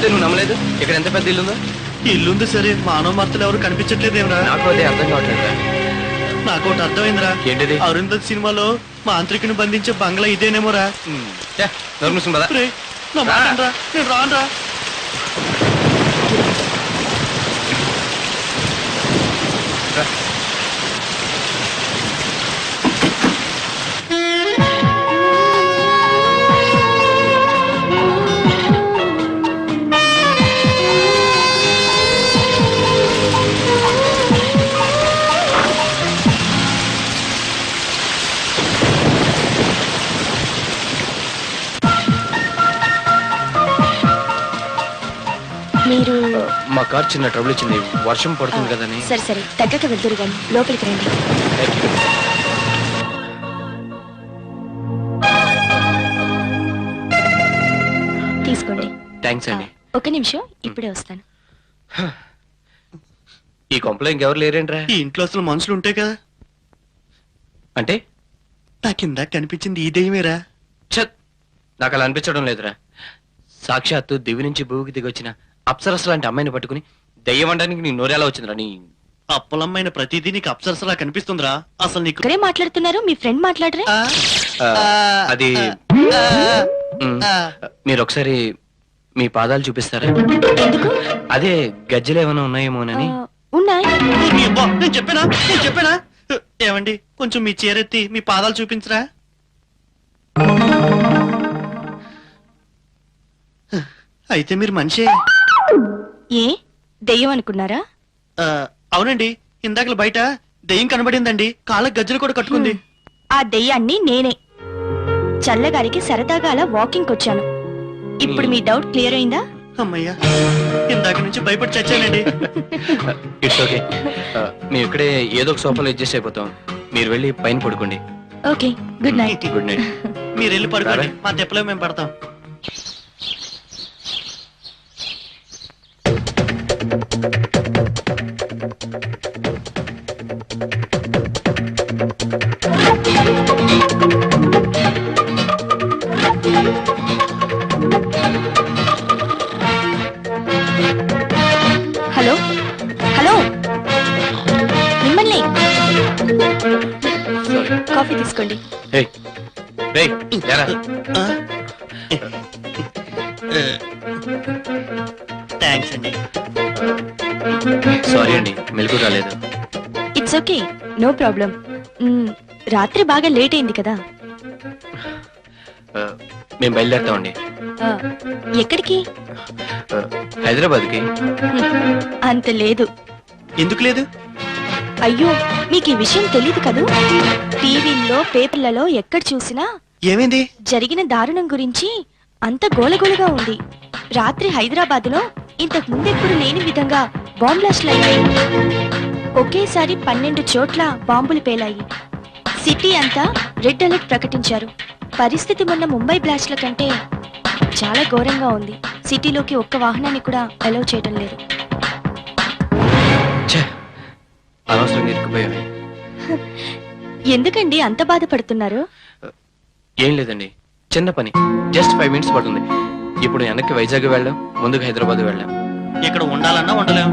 చెప్తే నువ్వు నమ్మలేదు? ఇక్కడ ఎంత పెద్ద ఇల్లు ఉందో ఇల్లుంది సరే మానవ మార్తలు ఎవరు కనిపించట్లేదేమరా? నాకు అదే అర్థం కావట్లేదు నాకు ఒకటి అర్థమైందిరా. ఏంటిది? అరుంధత్ సినిమాలో మాంత్రికుని బంధించే బంగ్లా ఇదేనేమోరా? నా మాట? నేను రానురా. మీరు మా కార్ చిన్న ట్రబుల్ ఇచ్చింది. వర్షం పడుతుంది కదని. సరే సరే. తగ్గక వెళ్దురు గాని లోపలికి రండి. తీసుకోండి. థ్యాంక్స్ అండి. ఒక నిమిషం ఇప్పుడే వస్తాను. ఈ కొంపలో ఇంకెవరు లేరేంట్రా? ఈ ఇంట్లో అసలు మనుషులు ఉంటాయి కదా. అంటే? నా కింద కనిపించింది ఈ దెయ్యమేరా. నాకు అలా అనిపించడం లేదురా. సాక్షాత్తు దివి నుంచి భూమికి దిగొచ్చిన అప్సరస్ లాంటి అమ్మాయిని పట్టుకుని దెయ్యం అనడానికి నీ నోరేలా వచ్చిందిరా నీ అప్పలమ్మైన ప్రతిదీ నీకు అప్సరసలా కనిపిస్తుందిరా. అసలు నీకు ఒకరే మాట్లాడుతున్నారు మీ ఫ్రెండ్ మాట్లాడరే. ఆ, ఆ, ఆ, అది మ్. మీరు ఒకసారి మీ పాదాలు చూపిస్తారా? ఎందుకు? అదే గజ్జలు ఏమైనా ఉన్నాయేమోనని. ఆ, ఉన్నాయి. అబ్బా, నేను చెప్పానా? నేను చెప్పానా? ఏమండి కొంచెం మీ చీరెత్తి మీ పాదాలు చూపించరా? అయితే మీరు మనిషే. ఏ? దెయ్యం అనుకున్నారా? ఆ, అవునండి. ఇందాకల బయట దెయ్యం కనబడిందండి. కాళ్ళకి గజ్జలు కూడా కట్టుకుంది. ఆ దెయ్యాన్ని నేనే. చల్లగారికి సరదాగా అలా వాకింగ్ వచ్చాను ఇప్పుడు మీ డౌట్ క్లియర్ అయిందా? అమ్మయ్యా ఇందాక నుంచి భయపడి చచ్చానండి. ఇట్స్ ఓకే మేము ఇక్కడే ఏదో ఒక సోఫాలో అడ్జస్ట్ అయిపోతాం. మీరు వెళ్ళి పైన పడుకోండి. Okay good night. Good night మీరు వెళ్ళి పడుకోండి. మా తెప్పలో మేము పడతాం. హలో? హలో? మిమ్మల్ని కాఫీ తీసుకోండి. ఏయ్ రేయ్ ఆ? థ్యాంక్స్ అండి. సారీ అండి మెలకు రాలేదు. ఇట్స్ ఓకే నో ప్రాబ్లం రాత్రి బాగా లేట్ అయింది కదా. ఆ, మేము బయలుదేరుతామండి. ఆ, ఎక్కడికి? ఆ, హైదరాబాద్కి. హ్మ్, అంత లేదు. ఎందుకు లేదు? అయ్యో మీకు ఈ విషయం తెలియదు కదూ? టీవీల్లో పేపర్లలో ఎక్కడ చూసినా ఏమైంది? జరిగిన దారుణం గురించి అంత గోలగోలగా ఉంది. రాత్రి హైదరాబాద్లో ఇంతకు ముందెప్పుడు లేని విధంగా బాంబ్ బ్లాస్ట్లు అయ్యాయి ఒకేసారి పన్నెండు చోట్ల బాంబులు పేలాయి. సిటీ అంతా రెడ్ అలర్ట్ ప్రకటించారు. పరిస్థితి మొన్న ముంబై బ్లాస్ట్ల కంటే చాలా ఘోరంగా ఉంది. సిటీలోకి ఒక్క వాహనాన్ని కూడా అలౌ చేయడం లేదు. అనవసరంగా ఎందుకండి అంత బాధపడుతున్నారు? ఏం లేదండి చిన్న పని. జస్ట్ ఫైవ్ మినిట్స్ పడుతుంది. ఇప్పుడు వెనక్కి వైజాగ్ వెళ్ళాం ముందుకు హైదరాబాద్ వెళ్ళాం. ఇక్కడ ఉండాలన్నా ఉండలేం.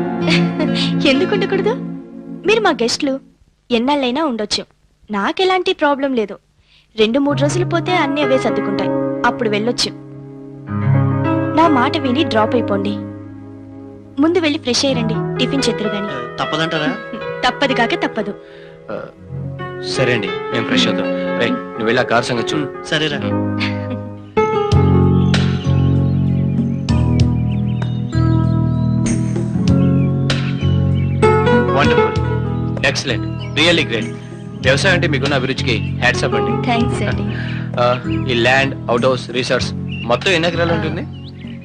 ఎందుకు ఉండకూడదు? మీరు మా గెస్ట్లు ఎన్నాళ్ళైనా ఉండొచ్చు. నాకెలాంటి ప్రాబ్లం లేదు. రెండు మూడు రోజులు పోతే అన్నీ అవే సర్దుకుంటాయి. అప్పుడు వెళ్ళొచ్చు. నా మాట విని డ్రాప్ అయిపోండి. ముందు వెళ్ళి ఫ్రెష్ అయ్యండి టిఫిన్ చేతురు గాని. తప్పదంటారా? తప్పదు కాక తప్పదు. సరే అండి మేము ఫ్రెష్ అవుతాం. నువ్వు వెళ్ళి ఆ కార్ సంగతి చూడు. సరేరా. వండర్ఫుల్ ఎక్సలెంట్ రియల్లీ గ్రేట్ వ్యవసాయం అంటే మీకున్న అభిరుచికి హ్యాట్సప్ అండి. థ్యాంక్స్ అండి. ఈ ల్యాండ్ అవుట్ హౌస్ రిసార్ట్స్ మొత్తం ఎన్ని ఎకరాలు ఉంటుంది?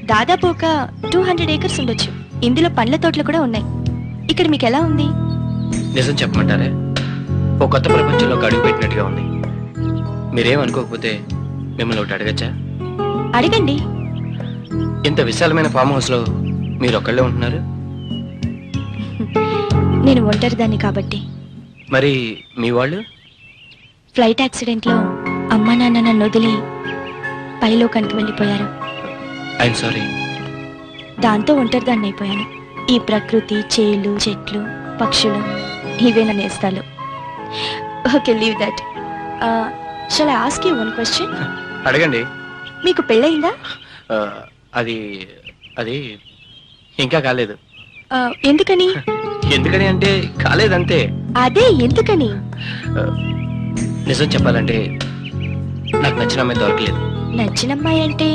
దాదాపు ఒక టూ హండ్రెడ్ ఏకర్స్ ఉండొచ్చు. ఇందులో పండ్ల తోటలు కూడా ఉన్నాయి. ఇక్కడ మీకు ఎలా ఉంది? నిజం చెప్పమంటారే? ఒక కొత్త ప్రపంచంలోకి అడుగు పెట్టినట్టుగా ఉంది. మీరేం అనుకోకపోతే మిమ్మల్ని ఒకటి అడగచ్చా? అడగండి. ఇంత విశాలమైన ఫామ్ హౌస్లో మీరు ఒక్కళ్ళే ఉంటున్నారు? నేను ఒంటరిదాన్ని కాబట్టి. మరి మీ వాళ్ళు? ఫ్లైట్ యాక్సిడెంట్లో అమ్మా నాన్న నన్ను వదిలి పైలోకానికి వెళ్ళిపోయారు. ఐఎమ్ సారీ దాంతో ఒంటరిదాన్ని అయిపోయాను. ఈ ప్రకృతి చేలు చెట్లు పక్షులు ఇవే నా నేస్తాలు. Okay leave that shall ask you one question అడగండి. మీకు పెళ్ళయిందా? ఆ, అది అది ఇంకా కాలేదు. ఎందుకని? ఎందుకని అంటే కాలేదంతే. అదే ఎందుకని? నిజం చెప్పాలంటే నాకు నచ్చిన అమ్మాయి దొరకలేదు. నచ్చిన అమ్మాయి అంటే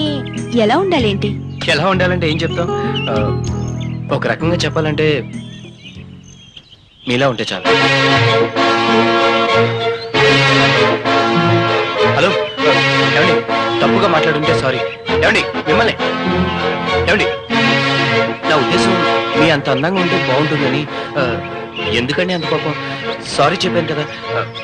ఎలా ఉండాలేంటి? ఎలా ఉండాలంటే ఏం చెప్తాం? ఒక రకంగా చెప్పాలంటే మీలా ఉంటే చాలు. హలో ఏమండి? తప్పుగా మాట్లాడుంటే సారీ. ఏమండి మిమ్మల్ని? ఏమండి? మీ అంత అందంగా ఉంటే బాగుంటుందని ఎందుకండి అంత కోపం? సారీ చెప్పాను కదా.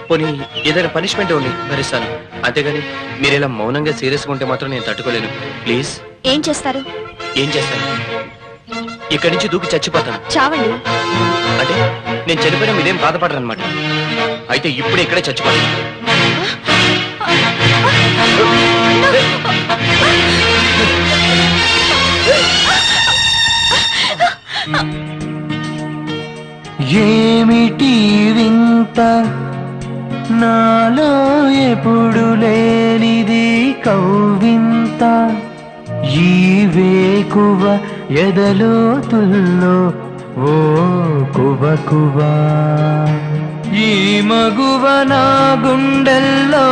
పోనీ ఏదైనా పనిష్మెంట్ ఇవ్వండి భరిస్తాను. అంతేగాని మీరు ఇలా మౌనంగా సీరియస్గా ఉంటే మాత్రం నేను తట్టుకోలేను. ప్లీజ్ ఏం చేస్తారు? ఏం చేస్తాను? ఇక్కడి నుంచి దూకి చచ్చిపోతాను. చావండి. అంటే నేను చనిపోయినా మీరేం బాధపడరు అనమాట అయితే ఇప్పుడు ఇక్కడే చచ్చిపోతాను. ఏమిటి వింత? నాలో ఎప్పుడు లేనిది కౌవింత? ఈ వేకువ ఎదలో తుల్లో ఓ కువ కువ? ఈ మగువ నా గుండెల్లో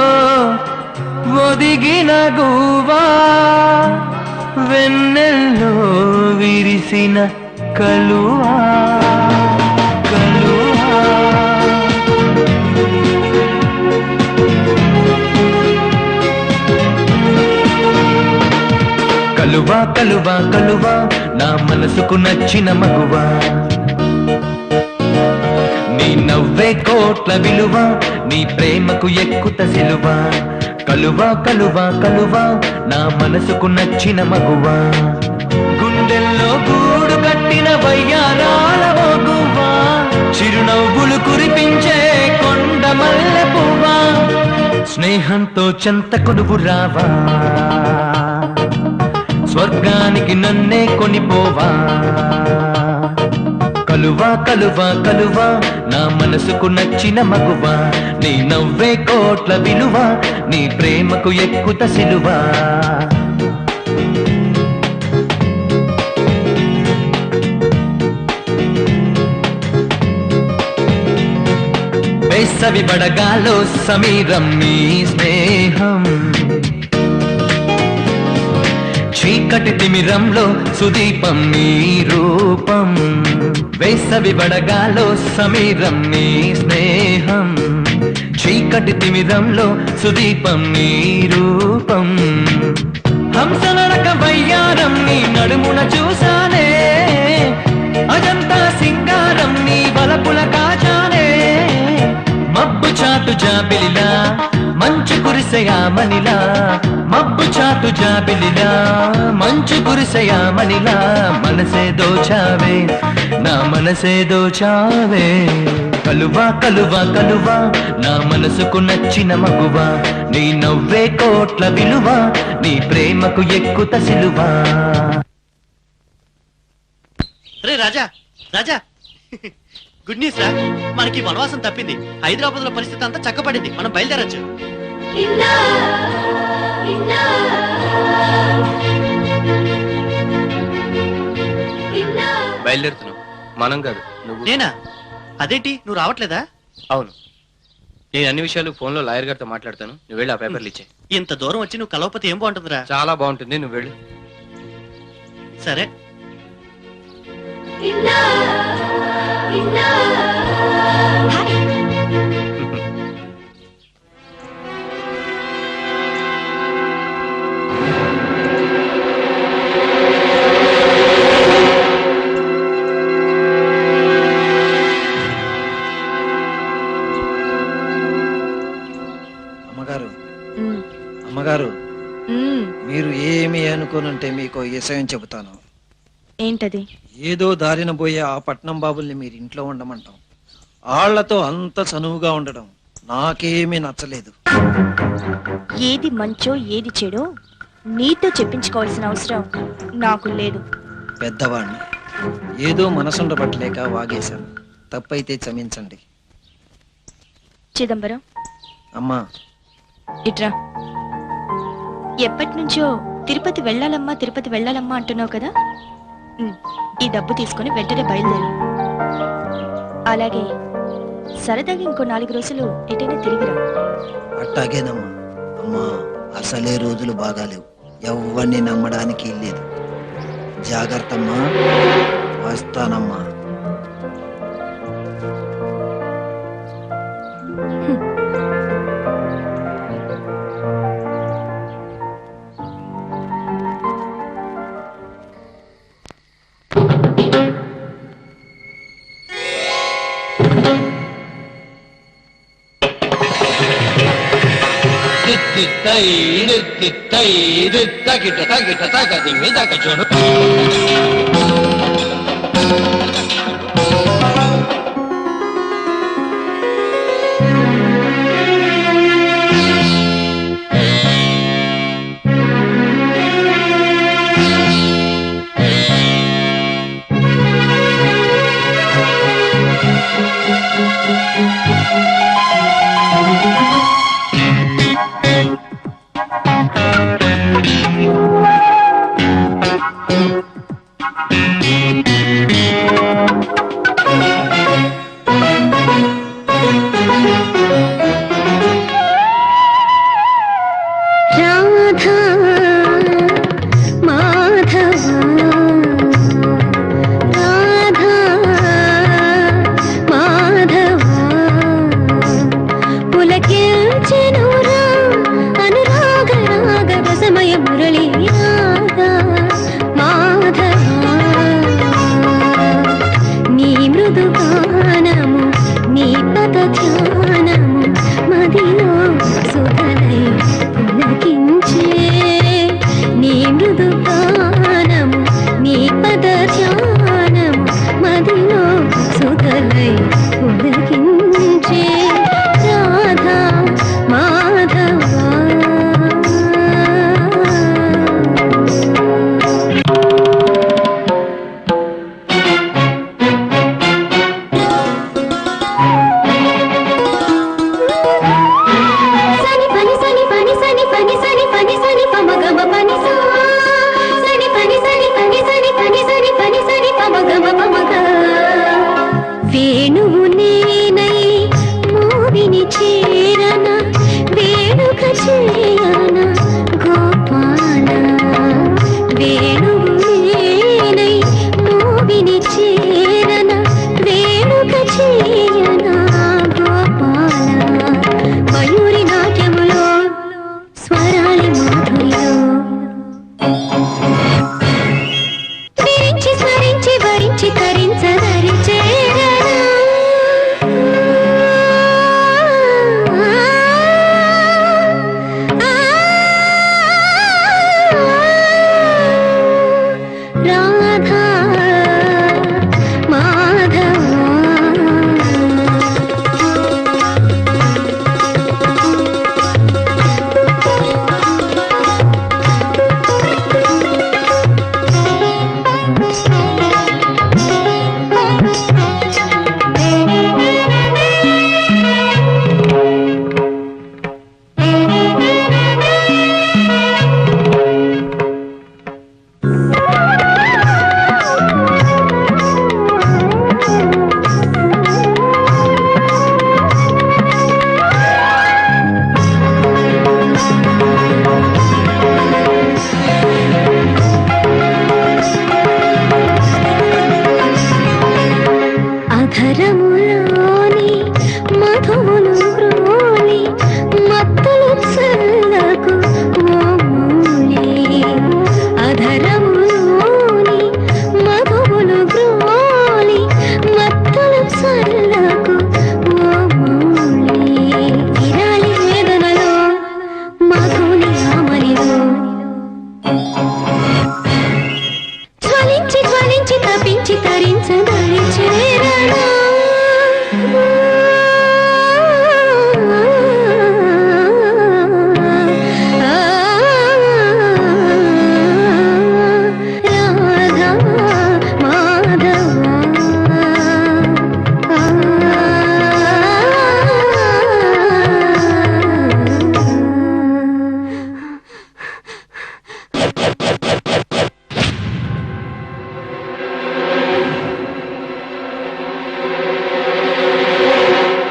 ఒదిగిన గువా? వెన్నెల్లో విరిసిన కలువా? కలువా కలువా కలువా నా మనసుకు నచ్చిన మగువా. నీ నవ్వే కోట్ల విలువ నీ ప్రేమకు ఎక్కుత సిలువ. కలువా కలువా కలువా నా మనసుకు నచ్చిన మగువా. గుండెల్లో గూడు కట్టిన వయ్యారాల మగువా. చిరునవ్వులు కురిపించే కొండ మల్లె పువ్వా. స్నేహంతో చెంత కొడువు రావా. స్వర్గానికి నన్నే కొనిపోవా? కలువా కలువా కలువా నా మనసుకు నచ్చిన మగువా. నీ నవ్వే కోట్ల విలువ నీ ప్రేమకు ఎక్కుత సిలువా. వేసవి బడగాలో సమీరం నీ స్నేహం. చీకటి తిమిరంలో సుదీపం నీ రూపం. వేసవి బడగాలో సమీరం నీ స్నేహం. చీకటి తిమిరంలో సుదీపం నీ రూపం. హంసనడక వయ్యారం నీ నడుమున చూసానే అజంతా సింగారం నీ బలపుల కాచానే. మబ్బు చాటు జాబిలిలా మంచు కురిసయామనిలా మబ్బు చాటు జాబిలిలా మంచు కురిసయామనిలా మనసే దోచావే నా మనసే దోచావే. కలువా కలువా కలువా నా మనసుకు నచ్చిన మగువా నీ నవ్వే కోట్ల విలువ నీ ప్రేమకు ఎక్కుత సిలువా. రే రాజా రాజా. గుడ్ న్యూస్ రా మనకి వనవాసం తప్పింది. హైదరాబాద్లో పరిస్థితి అంతా చక్కబడింది. మనం బయలుదేరచ్చు. బయలుదేరుతున్నాం. మనం కాదు నువ్వు. నేనా? అదేంటి? నువ్వు రావట్లేదా? అవును. నేను అన్ని విషయాలు ఫోన్లో లాయర్ గారితో మాట్లాడతాను. నువ్వు వెళ్ళి ఆ పేపర్లు ఇచ్చే. ఇంత దూరం వచ్చి నువ్వు కలవకపోతే ఏం బాగుంటుందిరా? చాలా బాగుంటుంది నువ్వు వెళ్ళు. సరే. హాయ్ అమ్మగారు ఉంటే మీకు ఇసయం చెబుతాను. ఏంటది? ఏదో దారిన పోయే ఆ పట్నం బాబుల్ని మీరు ఇంట్లో ఉండమంటాం. ఆళ్ళతో అంత చనువుగా ఉండడం నాకేమీ నచ్చలేదు. ఏది మంచో ఏది చెడో నీతో చెప్పించుకోవాల్సిన అవసరం నాకు లేదు. పెద్దవాణ్ణి. ఏదో మనసుండబట్టలేక వాగేశాను. తప్పైతే క్షమించండి. చిదంబరం. అమ్మా. ఇట్రా. ఎప్పటి నుంచో తిరుపతి వెళ్ళాలమ్మా తిరుపతి వెళ్ళాలమ్మా అంటున్నావు కదా? ఈ డబ్బు తీసుకుని వెంటనే బయలుదేరు. అలాగే సరదాగా ఇంకో నాలుగు రోజులు ఎటైనా తిరిగిరా అట్టాగేనమ్మా. అమ్మా అసలే రోజులు బాగాలేవు. ఎవరిని నమ్మడానికి లేదు జాగ్రత్తమ్మా. వస్తానమ్మా. தைரு தித்தைரு தகிட்ட தகிட்ட தகதி மிதக சொடு Mm-hmm.